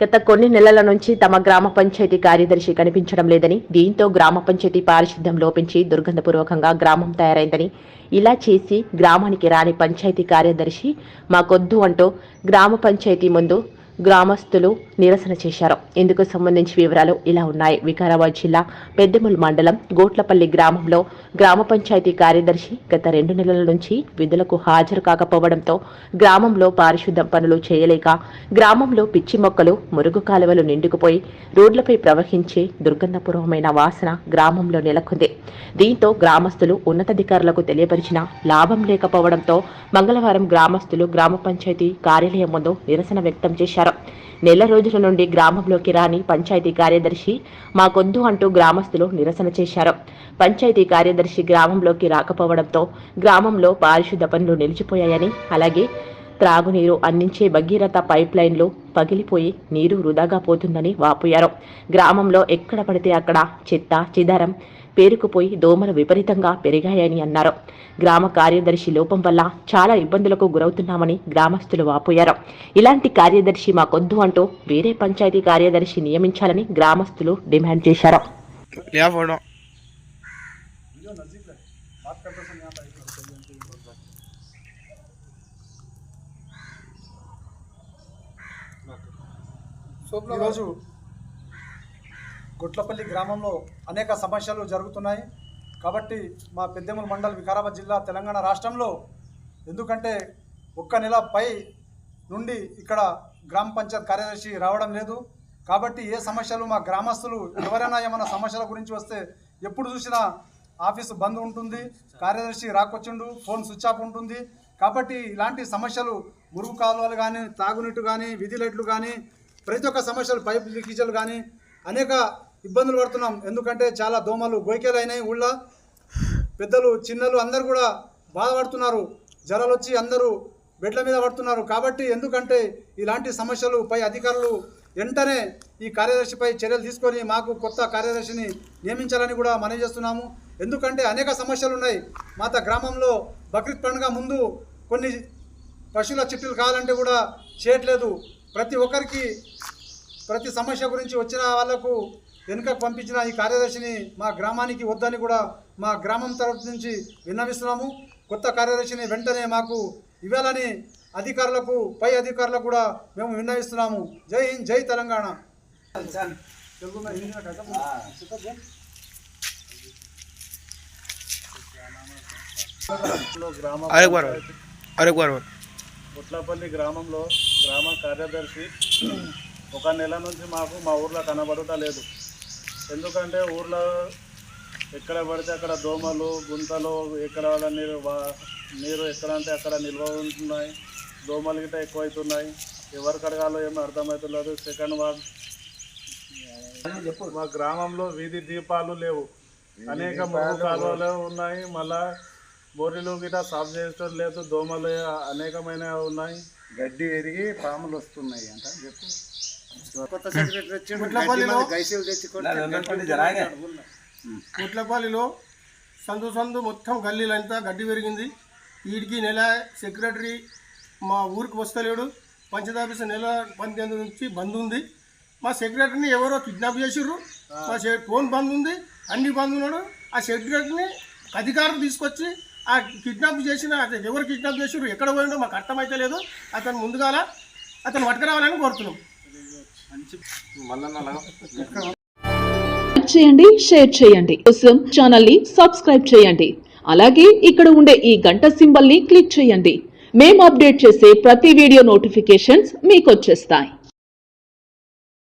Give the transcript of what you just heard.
గత కొన్ని నెలల నుంచి తమ గ్రామ పంచాయతీ కార్యదర్శి కనిపించడం లేదని దీంతో గ్రామ పంచాయతీ పారిశుద్ధ్యం లోపించి దుర్గంధపూర్వకంగా గ్రామం తయారైందని ఇలా చేసి గ్రామానికి రాని పంచాయతీ కార్యదర్శి మాకొద్దు అంటూ గ్రామ పంచాయతీ ముందు గ్రామస్తులు నిరసన చేశారు. ఇందుకు సంబంధించి వివరాలు ఇలా ఉన్నాయి. వికారాబాద్ జిల్లా పెద్దెముల్ మండలం గోట్లపల్లి గ్రామంలో గ్రామ పంచాయతీ కార్యదర్శి గత రెండు నెలల నుంచి విధులకు హాజరు కాకపోవడంతో గ్రామంలో పారిశుద్ధం పనులు చేయలేక గ్రామంలో పిచ్చి మొక్కలు మురుగు కాలువలు నిండుకుపోయి రోడ్లపై ప్రవహించే దుర్గంధపూర్వమైన వాసన గ్రామంలో నెలకొంది. దీంతో గ్రామస్తులు ఉన్నతాధికారులకు తెలియపరిచిన లాభం లేకపోవడంతో మంగళవారం గ్రామస్తులు గ్రామ పంచాయతీ కార్యాలయం ముందు నిరసన వ్యక్తం చేశారు. నెల రోజుల నుండి గ్రామంలోకి రాని పంచాయతీ కార్యదర్శి మాకొద్దు అంటూ గ్రామస్తులు నిరసన చేశారు. పంచాయతీ కార్యదర్శి గ్రామంలోకి రాకపోవడంతో గ్రామంలో పారిశుద్ధ పనులు నిలిచిపోయాయని అలాగే త్రాగునీరు అందించే భగీరథ పైప్ లైన్లు పగిలిపోయి నీరు వృధాగా పోతుందని వాపోయారు. గ్రామంలో ఎక్కడ పడితే అక్కడ చెత్త చిదారం పేరుకుపోయి దోమలు విపరీతంగా పెరిగాయని అన్నారు. గ్రామ కార్యదర్శి లోపం వల్ల చాలా ఇబ్బందులకు గురవుతున్నామని గ్రామస్తులు వాపోయారు. ఇలాంటి కార్యదర్శి మాకొద్దు అంటూ వేరే పంచాయతీ కార్యదర్శి నియమించాలని గ్రామస్తులు డిమాండ్ చేశారు. ఈరోజు గుట్లపల్లి గ్రామంలో అనేక సమస్యలు జరుగుతున్నాయి. కాబట్టి మా పెద్దెముల మండల్ వికారాబాద్ జిల్లా తెలంగాణ రాష్ట్రంలో ఎందుకంటే ఒక్క నెల పై నుండి ఇక్కడ గ్రామ పంచాయత్ కార్యదర్శి రావడం లేదు. కాబట్టి ఏ సమస్యలు మా గ్రామస్తులు ఎవరైనా ఏమైనా సమస్యల గురించి వస్తే ఎప్పుడు చూసినా ఆఫీసు బంద్ ఉంటుంది కార్యదర్శి రాకొచ్చిండు ఫోన్ స్విచ్ ఆఫ్ ఉంటుంది. కాబట్టి ఇలాంటి సమస్యలు మురుగు కాలువలు కానీ తాగునీటు కానీ విధి లైట్లు కానీ ప్రతి ఒక్క సమస్యలు పైప్ లీకేజీలు కానీ అనేక ఇబ్బందులు పడుతున్నాం. ఎందుకంటే చాలా దోమలు గోయికేలు అయినాయి ఊళ్ళో. పెద్దలు చిన్నలు అందరు కూడా బాధపడుతున్నారు. జ్వరాలు వచ్చి అందరూ బెడ్ల మీద పడుతున్నారు. కాబట్టి ఎందుకంటే ఇలాంటి సమస్యలు పై అధికారులు వెంటనే ఈ కార్యదర్శిపై చర్యలు తీసుకొని మాకు కొత్త కార్యదర్శిని నియమించాలని కూడా మనవి చేస్తున్నాము. ఎందుకంటే అనేక సమస్యలు ఉన్నాయి. మాత గ్రామంలో బక్రీద్ పండుగ ముందు కొన్ని పశువుల చిట్టులు కావాలంటే కూడా చేయట్లేదు. ప్రతి ఒక్కరికి ప్రతి సమస్య గురించి వచ్చిన వాళ్ళకు వెనుక పంపించిన ఈ కార్యదర్శిని మా గ్రామానికి వద్దని కూడా మా గ్రామం తరఫు నుంచి విన్నవిస్తున్నాము. కొత్త కార్యదర్శిని వెంటనే మాకు ఇవ్వాలని అధికారులకు పై అధికారులకు కూడా మేము విన్నవిస్తున్నాము. జై హింద్ జై తెలంగాణ. గ్రామ కొట్లపల్లి గ్రామంలో గ్రామ కార్యదర్శి ఒక నెల నుంచి మాకు మా ఊర్లో కనబడటం లేదు. ఎందుకంటే ఊర్లో ఎక్కడ పడితే అక్కడ దోమలు గుంతలు ఎక్కడ నీరు నీరు ఎక్కడ అంటే అక్కడ నిల్వ ఉంటున్నాయి. దోమలు గిట్ట ఎక్కువైతున్నాయి. ఎవరు కడగాలో ఏమో అర్థమవుతలేదు సెకండ్ వార్డ్. మా గ్రామంలో వీధి దీపాలు లేవు. అనేక మురుగు కాలువలు ఉన్నాయి. మళ్ళా బోరీలు గిట సాఫ్ చేయడం లేదు. దోమలు అనేకమైన ఉన్నాయి. గడ్డి ఎరిగి పాములు వస్తున్నాయి అంట చెప్పు. కొత్త సెక్రటరీ వచ్చిండు గుట్లపల్లిలో గైసీలు తెచ్చుకొని గుట్లపల్లిలో సందు సందు మొత్తం గల్లీలంతా గడ్డి పెరిగింది. వీడికి నెల సెక్రటరీ మా ఊరికి వస్తలేడు. పంచాయతీ ఆఫీస్ నెల పద్దెనిమిది నుంచి బంద్ ఉంది. మా సెక్రటరీని ఎవరో కిడ్నాప్ చేసిర్రు. మా సె- ఫోన్ బంద్ ఉంది. అన్ని బంద్ ఉన్నాడు. ఆ సెక్రటరీని అధికారులు తీసుకొచ్చి ఆ కిడ్నాప్ చేసిన అతను ఎవరు కిడ్నాప్ చేసారు ఎక్కడ పోయిండో మాకు అర్థమైతే లేదు. అతను ముందుగాల అతను పట్టుకురావాలని కోరుతున్నాం. లైక్ చేయండి షేర్ చేయండి. కోసం ఛానల్ని సబ్స్క్రైబ్ చేయండి. అలాగే ఇక్కడ ఉండే ఈ గంట సింబల్ని క్లిక్ చేయండి. మేము అప్డేట్ చేసే ప్రతి వీడియో నోటిఫికేషన్స్ మీకు వచ్చేస్తాయి.